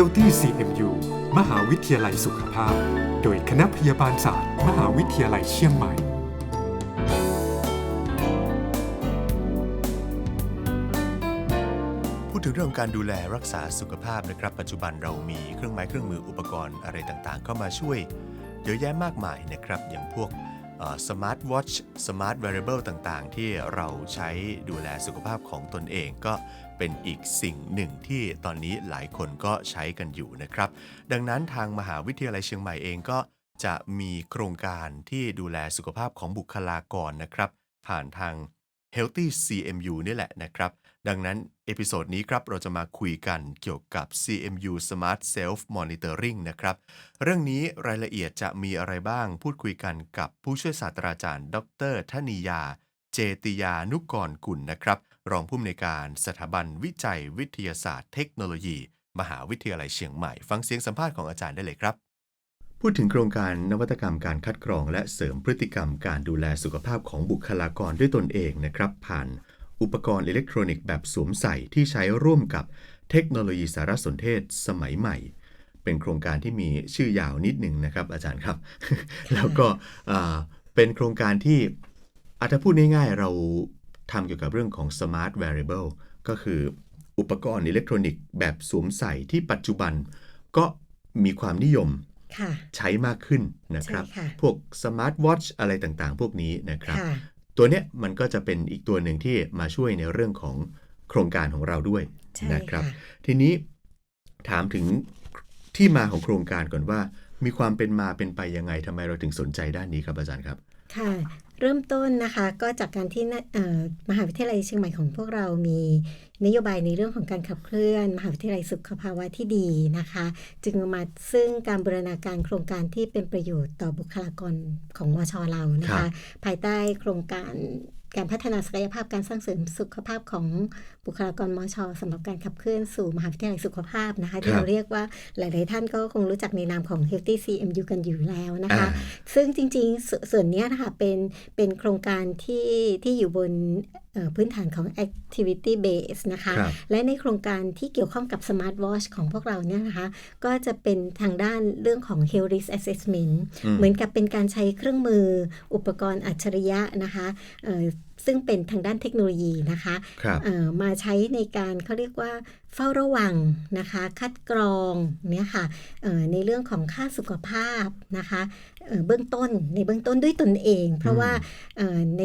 Healthy CMU มหาวิทยาลัยสุขภาพ โดยคณะพยาบาลศาสตร์ มหาวิทยาลัยเชียงใหม่ พูดถึงเรื่องการดูแลรักษาสุขภาพนะครับ ปัจจุบันเรามีเครื่องไม้เครื่องมืออุปกรณ์อะไรต่างๆ เข้ามาช่วยเยอะแยะมากมายนะครับ อย่างพวก สมาร์ทวอชสมาร์ท w ว a r เบิลต่างๆ ที่เราใช้ดูแลสุขภาพของตนเองก็เป็นอีกสิ่งหนึ่งที่ตอนนี้หลายคนก็ใช้กันอยู่นะครับ ดังนั้นทางมหาวิทยาลัยเชียงใหม่เองก็จะมีโครงการที่ดูแลสุขภาพของบุคลากรนะครับ ผ่านทาง Healthy CMU นี่แหละนะครับ ดังนั้นเอพิโซดนี้ครับเราจะมาคุยกันเกี่ยวกับ CMU Smart Self Monitoring นะครับ เรื่องนี้รายละเอียดจะมีอะไรบ้าง พูดคุยกันกับผู้ช่วยศาสตราจารย์ ดรธนิยา เจติยานุกรกุลนะครับ รองผู้อำนวยการสถาบันวิจัยวิทยาศาสตร์เทคโนโลยี มหาวิทยาลัยเชียงใหม่ ฟังเสียงสัมภาษณ์ของอาจารย์ได้เลยครับพูดถึงโครงการนวัตกรรมการคัดกรอง และเสริมพฤติกรรมการดูแลสุขภาพของบุคลากรด้วยตนเองนะครับ ผ่าน อุปกรณ์อิเล็กทรอนิกส์แบบสวมใส่ที่ใช้ร่วมกับเทคโนโลยีสารสนเทศสมัยใหม่ เป็นโครงการที่มีชื่อยาวนิดหนึ่งนะครับอาจารย์ครับ แล้วก็เป็นโครงการที่อาจจะพูดง่ายๆ เราทำเกี่ยวกับเรื่องของ smart wearable ก็คืออุปกรณ์อิเล็กทรอนิกส์แบบสวมใส่ที่ปัจจุบันก็มีความนิยมใช้มากขึ้นนะครับ พวกสมาร์ทวอชอะไรต่างๆ พวกนี้นะครับ ตัวเนี้ยมันก็จะเป็นอีกตัวหนึ่งที่มาช่วยในเรื่องของโครงการของเราด้วยนะครับ ทีนี้ถามถึงที่มาของโครงการก่อนว่า มีความเป็นมาเป็นไปยังไงทำไมเราถึงสนใจด้านนี้ครับอาจารย์ครับ ค่ะ เริ่มต้นนะคะก็จากการที่มหาวิทยาลัยเชียงใหม่ของพวกเรามีนโยบายในเรื่องของการขับเคลื่อน มหาวิทยาลัยสุขภาวะที่ดีนะคะ จึงมาซึ่งการบูรณาการโครงการที่เป็นประโยชน์ต่อบุคลากรของมชเรานะคะ ภายใต้โครงการ การพัฒนาศักยภาพการสร้างเสริมสุขภาพของบุคลากรมชสำหรับการขับเคลื่อนสู่มหาวิทยาลัยสุขภาพนะคะที่เราเรียกว่าหลาย ๆ ท่านก็คงรู้จักในนามของ Healthy CMU กันอยู่แล้วนะคะ ซึ่งจริง ๆ ส่วนนี้นะคะเป็นเป็นโครงการที่ที่อยู่บน พื้นฐานของ activity base นะคะ และในโครงการที่เกี่ยวข้องกับ smart watch ของพวกเราเนี่ยนะคะ ก็จะเป็นทางด้านเรื่องของ health risk assessment เหมือนกับเป็นการใช้เครื่องมืออุปกรณ์อัจฉริยะนะคะซึ่งเป็นทางด้านเทคโนโลยีนะคะมาใช้ในการเขาเรียกว่า เฝ้าระวังนะคะ คัดกรองเนี่ยค่ะในเรื่องของค่าสุขภาพนะคะเบื้องต้นในเบื้องต้นด้วยตนเอง เพราะว่าใน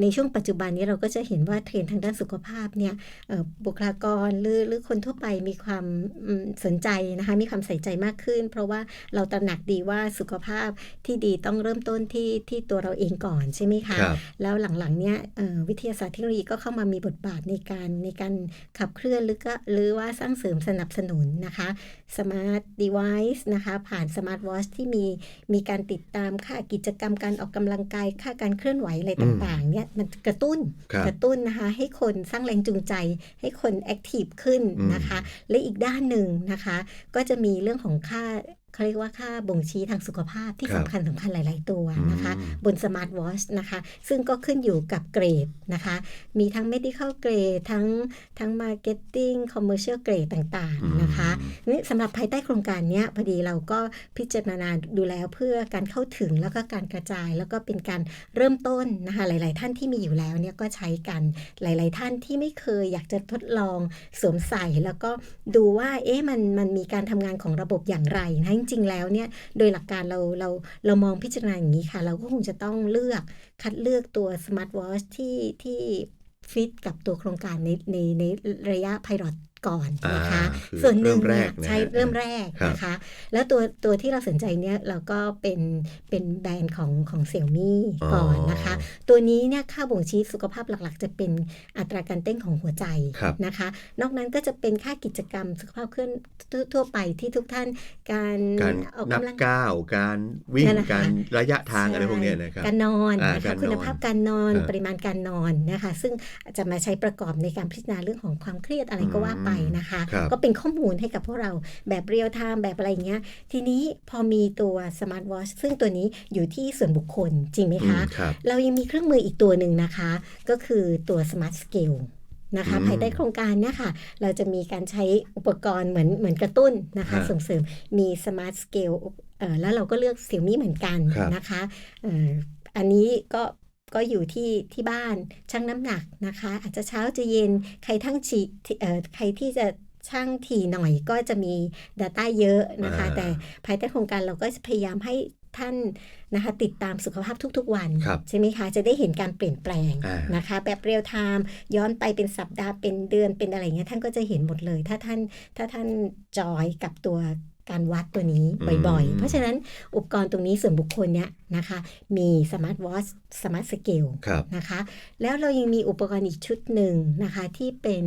ในช่วงปัจจุบันนี้เราก็จะเห็นว่าเทรนทางด้านสุขภาพเนี่ยบุคลากรหรือหรือคนทั่วไปมีความสนใจนะคะมีความใส่ใจมากขึ้น เพราะว่าเราตระหนักดีว่าสุขภาพที่ดีต้องเริ่มต้นที่ที่ตัวเราเองก่อนใช่ไหมคะแล้วหลังๆเนี่ยวิทยาศาสตร์เทคโนโลยีก็เข้ามามีบทบาทในการในการขับเคลื่อนหรือก็หรือว่าสร้างเสริมสนับสนุนนะคะสมาร์ทเดเวิ์นะคะ ผ่านสมาร์ทวอชที่มีมีการติดตามค่ากิจกรรมการออกกำลังกายค่าการเคลื่อนไหวอะไรต่างๆเนี่ยมันกระตุ้นกระตุ้นนะคะ ให้คนสร้างแรงจูงใจ ให้คนแอคทีฟขึ้นนะคะ และอีกด้านหนึ่งนะคะ ก็จะมีเรื่องของค่า เขาเรียกว่าค่าบ่งชี้ทางสุขภาพที่สำคัญสำคัญหลาย ๆ ตัวนะคะ บนสมาร์ทวอชนะคะ ซึ่งก็ขึ้นอยู่กับเกรดนะคะ มีทั้ง medical เกรดทั้งทั้ง marketing commercial เกรดต่าง ๆ นะคะนี่สำหรับภายใต้โครงการนี้พอดีเราก็พิจารณาดูแลเพื่อการเข้าถึงแล้วก็การกระจาย แล้วก็เป็นการเริ่มต้นนะคะ หลาย ๆ ท่านที่มีอยู่แล้วเนี่ยก็ใช้กันหลาย ๆ ท่านที่ไม่เคยอยากจะทดลองสวมใส่แล้วก็ดูว่าเอ๊ะมันมันมีการทำงานของระบบอย่างไรนะจจริงๆแล้วเนี่ยโดยหลักการเราเราเรามองพิจารณาอย่างนี้ค่ะ เราก็คงจะต้องเลือกคัดเลือกตัวสมาร์ทวอชที่ที่ฟิตกับตัวโครงการในในในระยะไพรอต ก่อนนะคะส่วนหนึ่งเนี่ยใช้เริ่มแรกนะคะแล้วตัวตัวที่เราสนใจเนี่ยเราก็เป็นเป็นแบรนด์ของของเซี่ยมี่ก่อนนะคะ ตัวนี้เนี่ยค่าบ่งชี้สุขภาพหลักๆ จะเป็นอัตราการเต้นของหัวใจนะคะ นอกนั้นก็จะเป็นค่ากิจกรรมสุขภาพเคลื่อนทั่วไปที่ทุกท่านการออกกำลังก้าวการวิ่งการระยะทางอะไรพวกนี้นะครับการนอนนะคะคุณภาพการนอนปริมาณการนอนนะคะ ซึ่งจะมาใช้ประกอบในการพิจารณาเรื่องของความเครียดอะไรก็ว่าไปนะคะ ก็เป็นข้อมูลให้กับพวกเราแบบเรียลไทม์แบบอะไรเงี้ย ทีนี้พอมีตัวสมาร์ทวอชซึ่งตัวนี้อยู่ที่ส่วนบุคคลจริงไหมคะ เรายังมีเครื่องมืออีกตัวหนึ่งนะคะ ก็คือตัวสมาร์ทสเกลนะคะอืมภายใต้โครงการเนี่ยค่ะ เราจะมีการใช้อุปกรณ์เหมือนเหมือนกระตุ้นนะคะฮะส่งเสริมมีสมาร์ทสเกลเอ่อแล้วเราก็เลือกเสี่ยมี่เหมือนกันครับนะคะเอ่ออันนี้ก็ ก็อยู่ที่ที่บ้านชั่งน้ำหนักนะคะ อาจจะเช้าจะเย็นใครทั้งฉีเอ่อใครที่จะช่างถี่หน่อยก็จะมี Data เยอะนะคะอ่าแต่ภายใต้โครงการเราก็จะพยายามให้ท่านนะคะติดตามสุขภาพทุก ๆ วันครับใช่ไหมคะ จะได้เห็นการเปลี่ยนแปลงอ่านนะคะ แบบเรียลไทม์ย้อนไปเป็นสัปดาห์เป็นเดือนเป็นอะไรเงี้ยท่านก็จะเห็นหมดเลย ถ้าท่านถ้าท่านจอยกับตัว การวัดตัวนี้บ่อยๆ เพราะฉะนั้นอุปกรณ์ตรงนี้ส่วนบุคคลเนี้ยนะคะ มีสมาร์ทวอชสมาร์ทสเกลครับนะคะ แล้วเรายังมีอุปกรณ์อีกชุดหนึ่งนะคะที่เป็น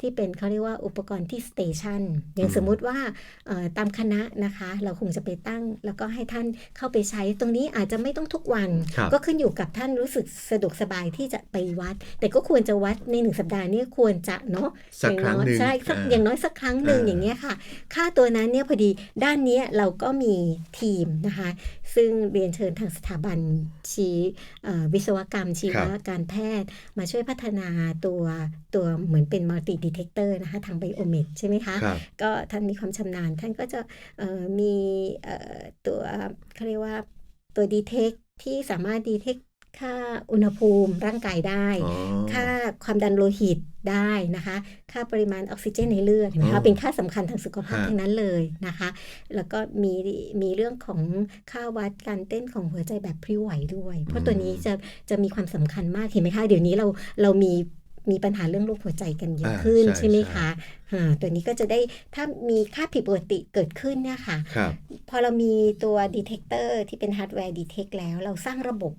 ที่เป็นเขาเรียกว่าอุปกรณ์ที่สเตชันอย่างอืมสมมุติว่าเอ่อตามคณะนะคะ เราคงจะไปตั้ง แล้วก็ให้ท่านเข้าไปใช้ตรงนี้อาจจะไม่ต้องทุกวันครับก็ขึ้นอยู่กับท่านรู้สึกสะดวกสบายที่จะไปวัด แต่ก็ควรจะวัดในหนึ่งสัปดาห์เนี้ควรจะเนาะสักครั้งหนึ่งใช่สักอ่าอย่างน้อยสักครั้งหนึ่งอ่าอย่างเงี้ยค่ะ ค่าตัวนั้นเนี่ยพอดีด้านเนี้ยเราก็มีทีมนะคะ ซึ่งเรียนเชิญทางสถาบันชี้เอ่อวิศวกรรม ชีวการแพทย์ มาช่วยพัฒนาตัวตัวเหมือนเป็นมัลติดีเทคเตอร์นะคะ ทางไบโอเมดใช่ไหมคะครับก็ท่านมีความชำนาญ ท่านก็จะเอ่อมีเอ่อตัวเขาเรียกว่าตัวดีเทคที่สามารถดีเทค ค่าอุณหภูมิร่างกายได้อ๋อค่าความดันโลหิตได้นะคะ ค่าปริมาณออกซิเจนในเลือดเห็นไหมอ๋คะอเป็นค่าสำคัญทางสุขภาพฮะทั้งนั้นเลยนะคะ แล้วก็มีมีเรื่องของค่าวัดการเต้นของหัวใจแบบพริ้วไหวด้วย เพราะตัวนี้จะจะมีความสำคัญมากเห็นไหมคะเดี๋ยวนี้เราเรามีมีปัญหาเรื่องโรคหัวใจกันเยอะอ่าขึ้นใช่ใช่ไหมใช่คะอ่าตัวนี้ก็จะได้ถ้ามีค่าผิดปกติเกิดขึ้นเนี่ยค่ะครับพอเรามีตัวดีเท c เตอร์ที่เป็นฮาร์ดแวร์ดีเทคแล้ว เราสร้างระบบ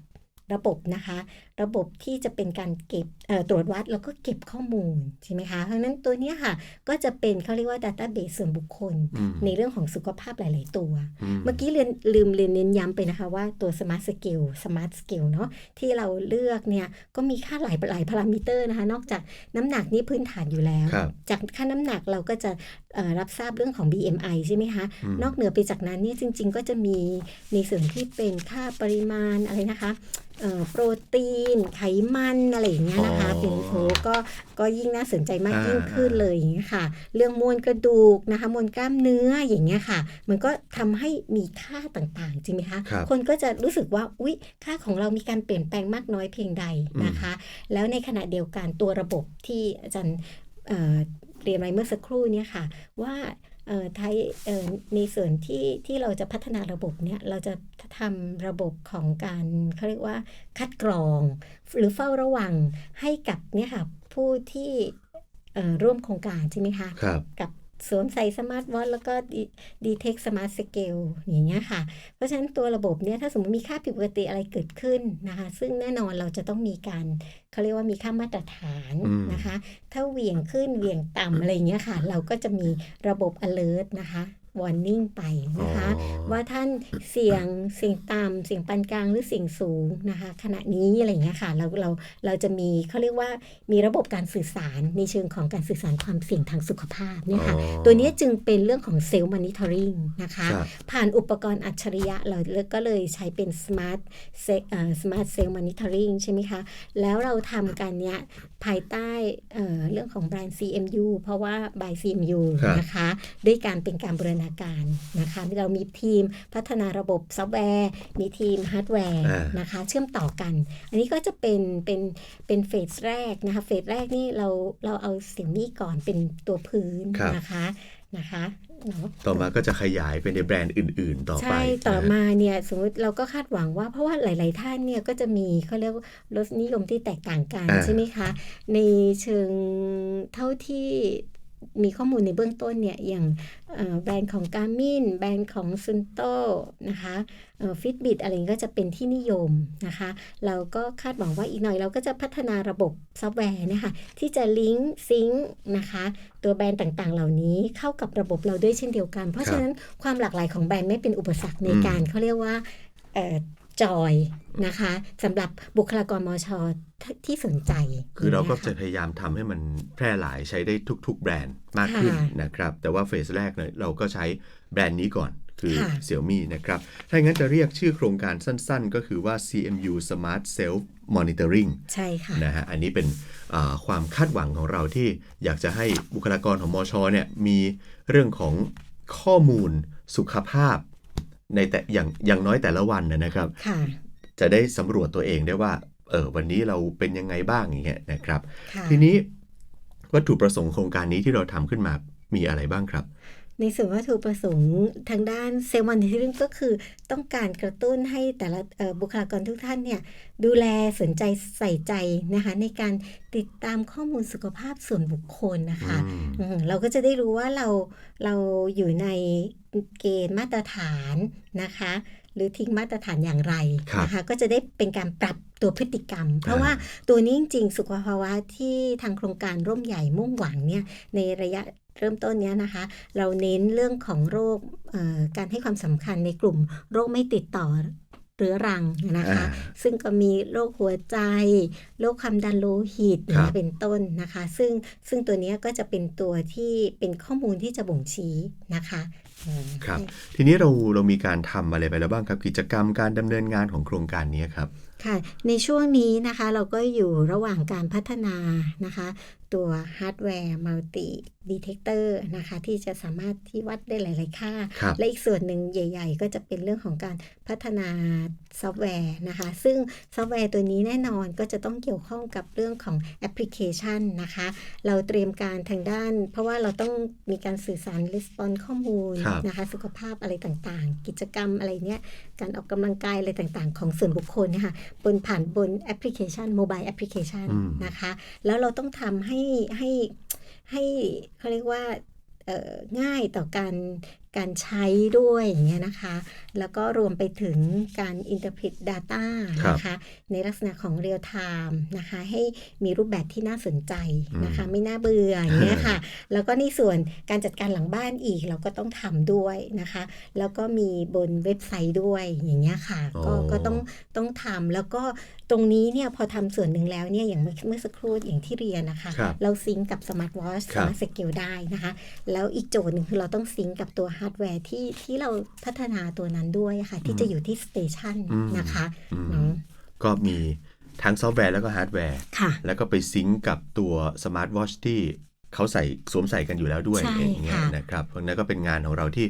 ระบบนะคะ ระบบที่จะเป็นการเก็บเอ่อตรวจวัดแล้วก็เก็บข้อมูลใช่ไหมคะเพราะฉะนั้นตัวเนี้ยค่ะก็จะเป็นเขาเรียกว่า Database ส่วนบุคคลอืมในเรื่องของสุขภาพหลาย ๆ ตัวอืมเมื่อกี้เรียนลืมเรียนเน้นย้ำไปนะคะว่าตัว Smart Scale Smart Scale เนาะที่เราเลือกเนี่ยก็มีค่าหลายหลายพารามิเตอร์นะคะ นอกจากน้ำหนักนี่พื้นฐานอยู่แล้วครับจากค่าน้ำหนักเราก็จะเอ่อ รับทราบเรื่องของ BMI ใช่ไหมคะอืมนอกเหนือไปจากนั้นเนี่ยจริง ๆ ก็จะมีในส่วนที่เป็นค่าปริมาณอะไรนะคะเอ่อโปรตีน ไขมันอะไรอย่างเงี้ยนะคะอ๋อเป็นโอ้ก็ก็ยิ่งน่าสนใจมากอ่ายิ่งขึ้นเลยอย่างเงี้ยค่ะ เรื่องมวลกระดูกนะคะ มวลกล้ามเนื้ออย่างเงี้ยค่ะ มันก็ทำให้มีค่าต่างๆ จริงไหมคะครับคนก็จะรู้สึกว่าอุ๊ยค่าของเรามีการเปลี่ยนแปลงมากน้อยเพียงใดนะคะ แล้วในขณะเดียวกันตัวระบบที่อาจารย์ เอ่อเรียนไว้เมื่อสักครู่เนี่ยค่ะ ว่าเอ่อไทยเอ่อในส่วนที่ที่เราจะพัฒนาระบบเนี่ยเราจะทำระบบของการเขาเรียกว่าคัดกรอง หรือเฝ้าระวังให้กับเนี่ยค่ะผู้ที่เอ่อร่วมโครงการใช่ไหมคะครับกับ สวมใส่สมาร์ทวอทแล้วก็ดีเทคสมาร์ทสเกลอย่างเงี้ยค่ะ เพราะฉะนั้นตัวระบบเนี่ยถ้าสมมติมีค่าผิดปกติอะไรเกิดขึ้นนะคะ ซึ่งแน่นอนเราจะต้องมีการเขาเรียกว่ามีค่ามาตรฐานอืมนะคะ ถ้าเหวี่ยงขึ้นเหวี่ยงต่ำอะไรอย่างเงี้ยค่ะ เราก็จะมีระบบ alert นะคะ warning ไปนะคะอ๋อว่าท่านเสี่ยงเสี่ยงต่ำเสี่ยงปานกลางหรือเสี่ยงสูงนะคะ ขณะนี้อะไรอย่างเงี้ยค่ะเราเราเราจะมีเขาเรียกว่ามีระบบการสื่อสารในเชิงของการสื่อสารความเสี่ยงทางสุขภาพเนี่ยค่ะอ๋อตัวนี้จึงเป็นเรื่องของเซลล์มอนิเตอร์ริงนะคะครับผ่านอุปกรณ์อัจฉริยะเราก็เลยใช้เป็น Smart Se- เอ่อ Smart Cell Monitoring ใช่ไหมคะ แล้วเราทำกันเนี้ยภายใต้เอ่อเรื่องของแบรนด์ CMU เพราะว่า by CMU ครับนะคะด้วยการเป็นการบูรณาการนะคะเรามีทีมพัฒนาระบบซอฟต์แวร์มีทีมฮาร์ดแวร์อ่านนะคะเชื่อมต่อกัน อันนี้ก็จะเป็นเป็นเป็นเฟสแรกนะคะเฟสแรกนี่เราเราเอาเสียงนี้ก่อนเป็นตัวพื้นครับนะคะนะคะเนาะต่อมาก็จะขยายไปในแบรนด์อื่น ๆ ต่อไป ใช่ ต่อนะฮะมาเนี่ยสมมติเราก็คาดหวังว่าเพราะว่าหลาย ๆ ท่านเนี่ยก็จะมีเขาเรียกว่ารสนิยมที่แตกต่างกันอ่าใช่ไหมคะ ในเชิงเท่าที่ มีข้อมูลในเบื้องต้นเนี่ย อย่างแบรนด์ของ Garmin แบรนด์ของ Sunto นะคะฟิตบิตอะไรก็จะเป็นที่นิยมนะคะ เราก็คาดหวังว่าอีกหน่อยเราก็จะพัฒนาระบบซอฟต์แวร์นะคะที่จะลิงก์ซิงค์นะคะ ตัวแบรนด์ต่างๆ เหล่านี้เข้ากับระบบเราด้วยเช่นเดียวกัน เพราะฉะนั้นความหลากหลายของแบรนด์ไม่เป็นอุปสรรคในการเขาเรียกว่า จอยนะคะสำหรับบุคลากรมอชอที่สนใจ คือเราก็ย่งจะงี้ยพยายามทำให้มันแพร่หลายใช้ได้ทุก ๆ แบรนด์มากขึ้นค่ะนะครับ แต่ว่าเฟสแรกเนี่ยเราก็ใช้แบรนด์นี้ก่อนคือค่ะ Xiaomi นะครับ ถ้าอย่างนั้นจะเรียกชื่อโครงการสั้นๆ ก็คือว่า CMU Smart Self monitoring ใช่ค่ะนะฮะ อันนี้เป็นอ่าความคาดหวังของเราที่อยากจะให้บุคลากรของมอชเนี่ยมีเรื่องของข้อมูลสุขภาพ ในแต่อย่างอย่างน้อยแต่ละวันนะนะครับค่ะจะได้สำรวจตัวเองได้ว่าเออวันนี้เราเป็นยังไงบ้างอย่างเงี้ยนะครับค่ะทีนี้วัตถุประสงค์โครงการนี้ที่เราทำขึ้นมามีอะไรบ้างครับ ในส่วนวัตถุประสงค์ทางด้านเซลล์มอนิเตอร์ก็คือต้องการกระตุ้นให้แต่ละเอ่อบุคลากรทุกท่านเนี่ยดูแลสนใจใส่ใจนะคะในการติดตามข้อมูลสุขภาพส่วนบุคคลนะคะอืมอืมเราก็จะได้รู้ว่าเราเราอยู่ในเกณฑ์มาตรฐานนะคะ หรือทิ้งมาตรฐานอย่างไรครับนะคะก็จะได้เป็นการปรับตัวพฤติกรรม เพราะว่าตัวนี้จริงๆ สุขภาวะที่ทางโครงการร่มใหญ่มุ่งหวังเนี่ยในระยะ เริ่มต้นเนี้ยนะคะ เราเน้นเรื่องของโรคเอ่อการให้ความสำคัญในกลุ่มโรคไม่ติดต่อเรื้อรังนะคะอ่าซึ่งก็มีโรคหัวใจ โรคความดันโลหิตครับนะเป็นต้นนะคะ ซึ่งซึ่งตัวเนี้ยก็จะเป็นตัวที่เป็นข้อมูลที่จะบ่งชี้นะคะอืมครับ ทีนี้เราเรามีการทำอะไรไปแล้วบ้างครับ กิจกรรมการดำเนินงานของโครงการนี้ครับค่ะในช่วงนี้นะคะเราก็อยู่ระหว่างการพัฒนานะคะ ตัวฮาร์ดแวร์มัลติดีเทคเตอร์นะคะ ที่จะสามารถที่วัดได้หลาย ๆ ค่าครับและอีกส่วนหนึ่งใหญ่ ๆ ก็จะเป็นเรื่องของการพัฒนาซอฟต์แวร์นะคะ ซึ่งซอฟต์แวร์ตัวนี้แน่นอนก็จะต้องเกี่ยวข้องกับเรื่องของแอปพลิเคชันนะคะ เราเตรียมการทางด้าน เพราะว่าเราต้องมีการสื่อสารรีสปอนข้อมูลครับนะคะ สุขภาพอะไรต่างๆ กิจกรรมอะไรเนี้ยการออกกำลังกายอะไรต่างๆ ของส่วนบุคคลเนี่ยค่ะบนผ่านบนแอปพลิเคชันโมบายแอปพลิเคชันอืมนะคะ แล้วเราต้องทำให้ให้ให้เขาเรียกว่าง่ายต่อการ การใช้ด้วยอย่างเงี้ยนะคะ แล้วก็รวมไปถึงการ interpret data ครับนะคะ ในลักษณะของ real time นะคะ ให้มีรูปแบบที่น่าสนใจนะคะ ไม่น่าเบื่ออย่างเงี้ยค่ะ แล้วก็ในส่วนการจัดการหลังบ้านอีกเราก็ต้องทำด้วยนะคะ แล้วก็มีบนเว็บไซต์ด้วยอย่างเงี้ยค่ะ ก็อ๋อก็ต้องต้องทำแล้วก็ตรงนี้เนี่ยพอทำส่วนหนึ่งแล้วเนี่ยอย่างเมื่อเมื่อสักครู่อย่างที่เรียนนะคะครับเราซิงก์กับสมาร์ทวอชครัสาบมารถสเกลได้นะคะ แล้วอีกโจทย์หนึ่งคือเราต้องซิงก์กับตัวฮาร์ดแวร์ที่ที่เราพัฒนาตัวนั้นด้วยค่ะ ที่จะอยู่ที่สเตชันอืมนะคะอืมเนาะก็มีทั้งซอฟต์แวร์แล้วก็ฮาร์ดแวร์ค่ะแล้วก็ไปซิงก์กับตัวสมาร์ทวอชที่เขาใส่สวมใส่กันอยู่แล้วด้วยใช่อย่างเงี้ยค่ะนะครับเพราะนั้นก็เป็นงานของเราที่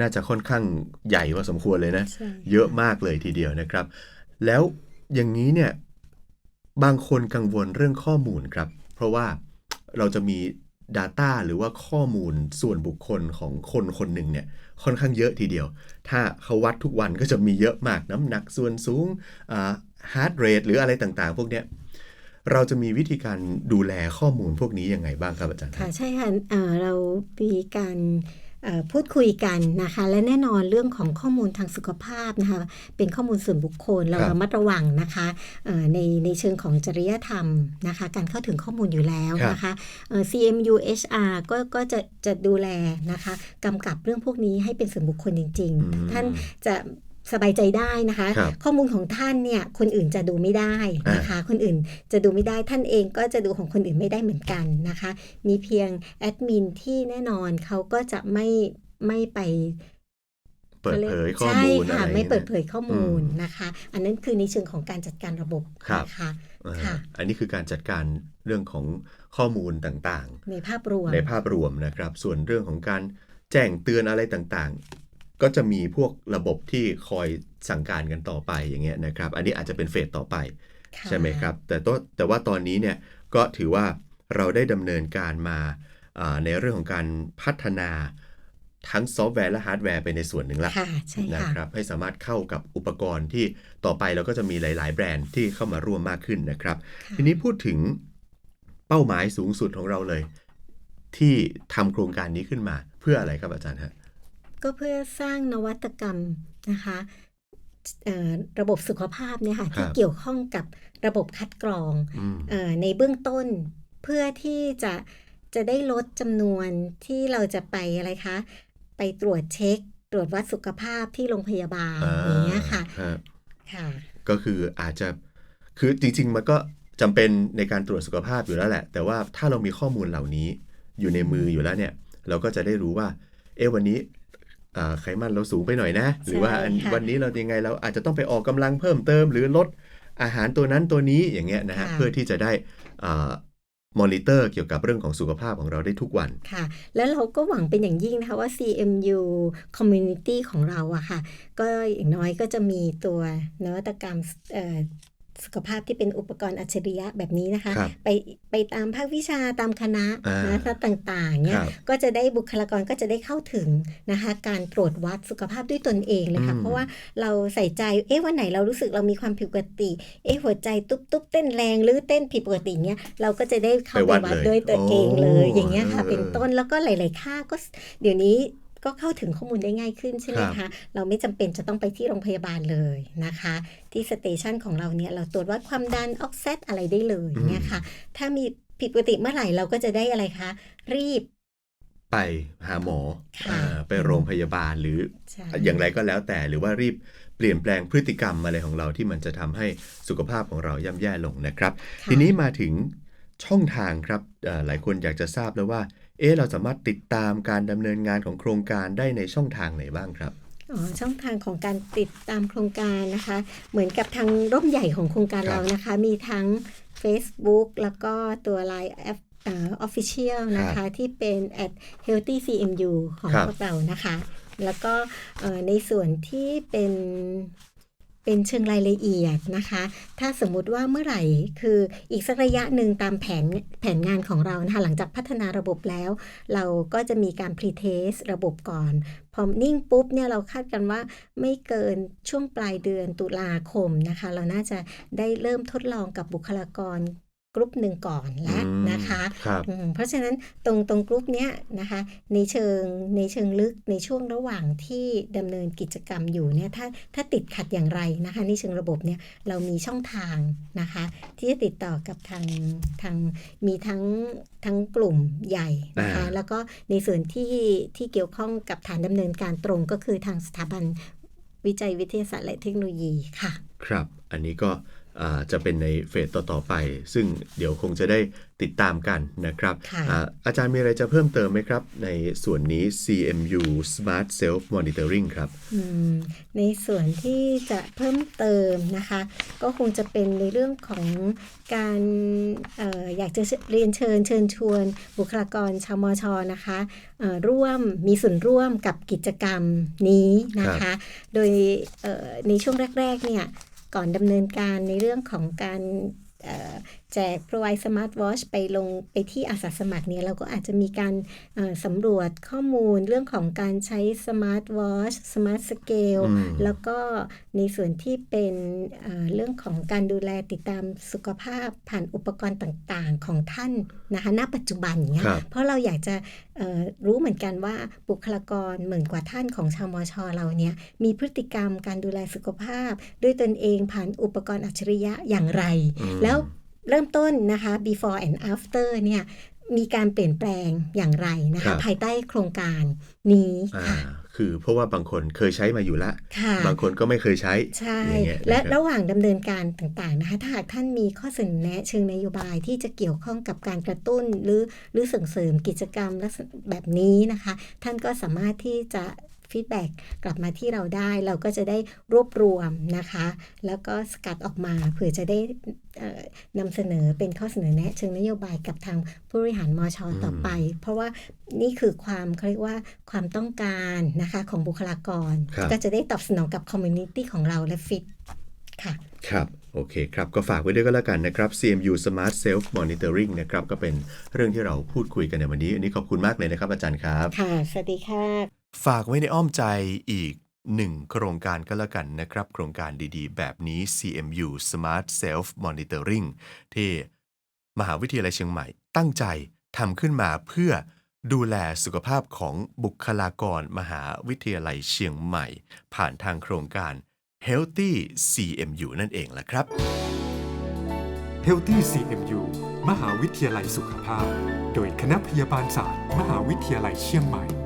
น่าจะค่อนข้างใหญ่พอสมควรเลยนะใช่เยอะมากเลยทีเดียวนะครับ แล้วอย่างนี้เนี่ยบางคนกังวลเรื่องข้อมูลครับ เพราะว่าเราจะมี Data หรือว่าข้อมูลส่วนบุคคลของคนคนหนึ่งเนี่ยค่อนข้างเยอะทีเดียว ถ้าเขาวัดทุกวันก็จะมีเยอะมากน้ำหนักส่วนสูงฮาร์ดเรทหรืออะไรต่างๆ พวกเนี้ยเราจะมีวิธีการดูแลข้อมูลพวกนี้ยังไงบ้างครับอาจารย์ค่ะใช่ค่ะเเรามีการ พูดคุยกันนะคะ และแน่นอนเรื่องของข้อมูลทางสุขภาพนะคะ เป็นข้อมูลส่วนบุคคลเราครับระมัดระวังนะคะเอ่อในในเชิงของจริยธรรมนะคะ การเข้าถึงข้อมูลอยู่แล้วนะคะเอ่อ CMU HR ก็ก็จะจะดูแลนะคะกำกับเรื่องพวกนี้ให้เป็นส่วนบุคคลจริงอืมๆท่านจะ สบายใจได้นะคะครับข้อมูลของท่านเนี่ยคนอื่นจะดูไม่ได้นะคะ คนอื่นจะดูไม่ได้ท่านเองก็จะดูของคนอื่นไม่ได้เหมือนกันนะคะ มีเพียงแอดมินที่แน่นอนเขาก็จะไม่ไม่ไปเปิดเผยข้อใช่มูลอะไรค่ะอย่างไม่งี้นะเปิดเผยข้อมูลอืมนะคะ อันนั้นคือในเชิงของการจัดการระบบครับนะคะอ่าค่ะอันนี้คือการจัดการเรื่องของข้อมูลต่างๆ ในภาพรวมในภาพรวมนะครับ ส่วนเรื่องของการแจ้งเตือนอะไรต่างๆ ก็จะมีพวกระบบที่คอยสั่งการกันต่อไปอย่างเงี้ยนะครับ อันนี้อาจจะเป็นเฟสต่อไปค่ะใช่ไหมครับ แต่ตัวแต่ว่าตอนนี้เนี่ยก็ถือว่าเราได้ดำเนินการมาอ่าในเรื่องของการพัฒนาทั้งซอฟต์แวร์และฮาร์ดแวร์ไปในส่วนหนึ่งละค่ะใช่นะค่ะครับให้สามารถเข้ากับอุปกรณ์ที่ต่อไปเราก็จะมีหลาย ๆ แบรนด์ที่เข้ามาร่วมมากขึ้นนะครับค่ะทีนี้พูดถึงเป้าหมายสูงสุดของเราเลย ที่ทำโครงการนี้ขึ้นมาเพื่ออะไรครับอาจารย์ฮะ ก็เพื่อสร้างนวัตกรรมนะคะเอ่อระบบสุขภาพเนี่ยค่ะครับที่เกี่ยวข้องกับระบบคัดกรองอืมเอ่อในเบื้องต้น เพื่อที่จะจะได้ลดจำนวนที่เราจะไปอะไรคะ ไปตรวจเช็ค ตรวจวัดสุขภาพที่โรงพยาบาลอ่าอย่างเงี้ยค่ะฮะค่ะ ก็คืออาจจะคือจริง ๆ มันก็จำเป็นในการตรวจสุขภาพอยู่แล้วแหละ แต่ว่าถ้าเรามีข้อมูลเหล่านี้อยู่ในมืออยู่แล้วเนี่ย เราก็จะได้รู้ว่า เอ๊ะวันนี้อ่า ไขมันเราสูงไปหน่อยนะ หรือว่าอันค่ะวันนี้เรายังไงเราอาจจะต้องไปออกกำลังเพิ่มเติม หรือลดอาหารตัวนั้นตัวนี้อย่างเงี้ยนะฮะค่ะเพื่อที่จะได้มอนิเตอร์เกี่ยวกับเรื่องของสุขภาพของเราได้ทุกวัน ค่ะ แล้วเราก็หวังเป็นอย่างยิ่งนะคะว่า CMU Community ของเราอะค่ะ ก็อย่างน้อยก็จะมีตัวนวัตกรรมเอ่อ สุขภาพที่เป็นอุปกรณ์อัจฉริยะแบบนี้นะคะครับไปไปตามภาควิชาตามคณะอ่านนะคะต่างๆเนี่คยรับก็จะได้บุคลากรก็จะได้เข้าถึงนะคะ การตรวจวัดสุขภาพด้วยตนเองเลยค่ะอืมเพราะว่าเราใส่ใจเอ๊ะวันไหนเรารู้สึกเรามีความผิดปกติ เอ๊ะหัวใจตุ๊บตุ๊บเต้นแรงหรือเต้นผิดปกติเนี้ยเราก็จะได้เข้าไปไปวัดวัดเลยด้วยตัวเองเลยโอ้อย่างเงี้ยค่ะเออเป็นต้นแล้วก็หลาย ๆ ค่าก็เดี๋ยวนี้ ก็เข้าถึงข้อมูลได้ง่ายขึ้นใช่ไหมครัคะบเราไม่จำเป็นจะต้องไปที่โรงพยาบาลเลยนะคะ ที่สเตชันของเราเนี่ยเราตรวจวัดความดันออกเซตอะไรได้เลยเนี่ยค่ะ ถ้ามีผิดปกติเมื่อไหร่เราก็จะได้อะไรคะ รีบไปหาหมอค่ะอ่าไปโรงพยาบาลหรือใช่อย่างไรก็แล้วแต่หรือว่ารีบเปลี่ยนแปลงพฤติกรรมอะไรของเราที่มันจะทำให้สุขภาพของเราย่ำแย่ลงนะครับค่ะทีนี้มาถึงช่องทางครับเอ่อหลายคนอยากจะทราบแล้วว่า เอ๊ะเราสามารถติดตามการดำเนินงานของโครงการได้ในช่องทางไหนบ้างครับอ๋อช่องทางของการติดตามโครงการนะคะ เหมือนกับทางร่มใหญ่ของโครงการครับเรานะคะ มีทั้ง Facebook แล้วก็ตัว Line แอปเอ่อ official นะคะ ที่เป็น at healthy cmu ของครับพวกเรานะคะ แล้วก็เอ่อในส่วนที่เป็น เป็นเชิงรายละเอียดนะคะ ถ้าสมมุติว่าเมื่อไหร่คืออีกสักระยะหนึ่งตามแผนแผนงานของเรานะคะหลังจากพัฒนาระบบแล้ว เราก็จะมีการพรีเทสระบบก่อน พอนิ่งปุ๊บเนี่ยเราคาดกันว่าไม่เกินช่วงปลายเดือนตุลาคมนะคะ เราน่าจะได้เริ่มทดลองกับบุคลากร กลุ่มหนึ่งก่อนแล้วอืมนะคะครับอืมเพราะฉะนั้นตรงตรงกลุ่มเนี้ยนะคะในเชิงในเชิงลึกในช่วงระหว่างที่ดำเนินกิจกรรมอยู่เนี่ยถ้าถ้าติดขัดอย่างไรนะคะในเชิงระบบเนี่ยเรามีช่องทางนะคะที่จะติดต่อกับทางทางมีทั้งทั้งกลุ่มใหญ่นะคะอ่าแล้วก็ในส่วนที่ที่เกี่ยวข้องกับฐานดำเนินการตรงก็คือทางสถาบันวิจัยวิทยาศาสตร์และเทคโนโลยีค่ะ ครับ อันนี้ก็อ่า จะเป็นในเฟสต่อ ๆ ไป ซึ่งเดี๋ยวคงจะได้ติดตามกันนะครับค่ะอาอาจารย์มีอะไรจะเพิ่มเติมไหมครับ ในส่วนนี้ CMU Smart Self Monitoring ครับอืมในส่วนที่จะเพิ่มเติมนะคะ ก็คงจะเป็นในเรื่องของการเอออยากจะเรียนเชิญเชิญชวน บุคลากรชาวมชนะคะเอ่อร่วมมีส่วนร่วมกับกิจกรรมนี้นะคะ โดยเอ่อในช่วงแรก ๆ เนี่ย ก่อนดำเนินการในเรื่องของการ แจก provide smart watch ไปลงไปที่อาสาสมัครเนี่ยเราก็อาจจะมีการเอ่อสำรวจข้อมูลเรื่องของการใช้ smart watch smart scale อืมแล้วก็ในส่วนที่เป็นเอ่อเรื่องของการดูแลติดตามสุขภาพผ่านอุปกรณ์ต่างๆของท่านนะคะณปัจจุบันอย่างเงี้ยครับเพราะเราอยากจะเอ่อรู้เหมือนกันว่าบุคลากรหมื่นกว่าท่านของชาวมชเราเนี่ยมีพฤติกรรมการดูแลสุขภาพ ด้วยตนเองผ่านอุปกรณ์อัจฉริยะอย่างไรอืมแล้ว เริ่มต้นนะคะ before and after เนี่ยมีการเปลี่ยนแปลงอย่างไรนะครัคะบภายใต้โครงการนี้อ่าค่ะคือเพราะว่าบางคนเคยใช้มาอยู่ละค่ะบางคนก็ไม่เคยใช้ใช่อย่างเงี้ยและนะครับระหว่างดำเนินการต่างๆนะคะถ้าหากท่านมีข้อเสนอแนะเชิงนโยบายที่จะเกี่ยวข้องกับการกระตุ้นหรือหรือส่งเสริมกิจกรรมลักษณะแบบนี้นะคะ ท่านก็สามารถที่จะ ฟีดแบ็กกลับมาที่เราได้เราก็จะได้รวบรวมนะคะ แล้วก็สกัดออกมาเผื่อจะได้เอ่อนำเสนอเป็นข้อเสนอแนะเชิงนโยบายกับทางผู้บริหารมชต่อไป เพราะว่านี่คือความเขาเรียกว่าความต้องการนะคะของบุคลากรครับก็จะได้ตอบสนองกับคอมมูนิตี้ของเราและฟิตค่ะครับโอเคครับ ก็ฝากไว้ด้วยก็แล้วกันนะครับ CMU Smart Self Monitoring นะครับ ก็เป็นเรื่องที่เราพูดคุยกันในวันนี้ อันนี้ขอบคุณมากเลยนะครับอาจารย์ครับ ค่ะ สวัสดีค่ะ ฝากไว้ในอ้อมใจอีกหนึ่งโครงการก็แล้วกันนะครับ โครงการดีๆ แบบนี้ CMU Smart Self Monitoring ที่มหาวิทยาลัยเชียงใหม่ ตั้งใจทำขึ้นมาเพื่อดูแลสุขภาพของบุคลากรมหาวิทยาลัยเชียงใหม่ ผ่านทางโครงการ Healthy CMU นั่นเองแหละครับ Healthy CMU มหาวิทยาลัยสุขภาพ โดยคณะพยาบาลศาสตร์ มหาวิทยาลัยเชียงใหม่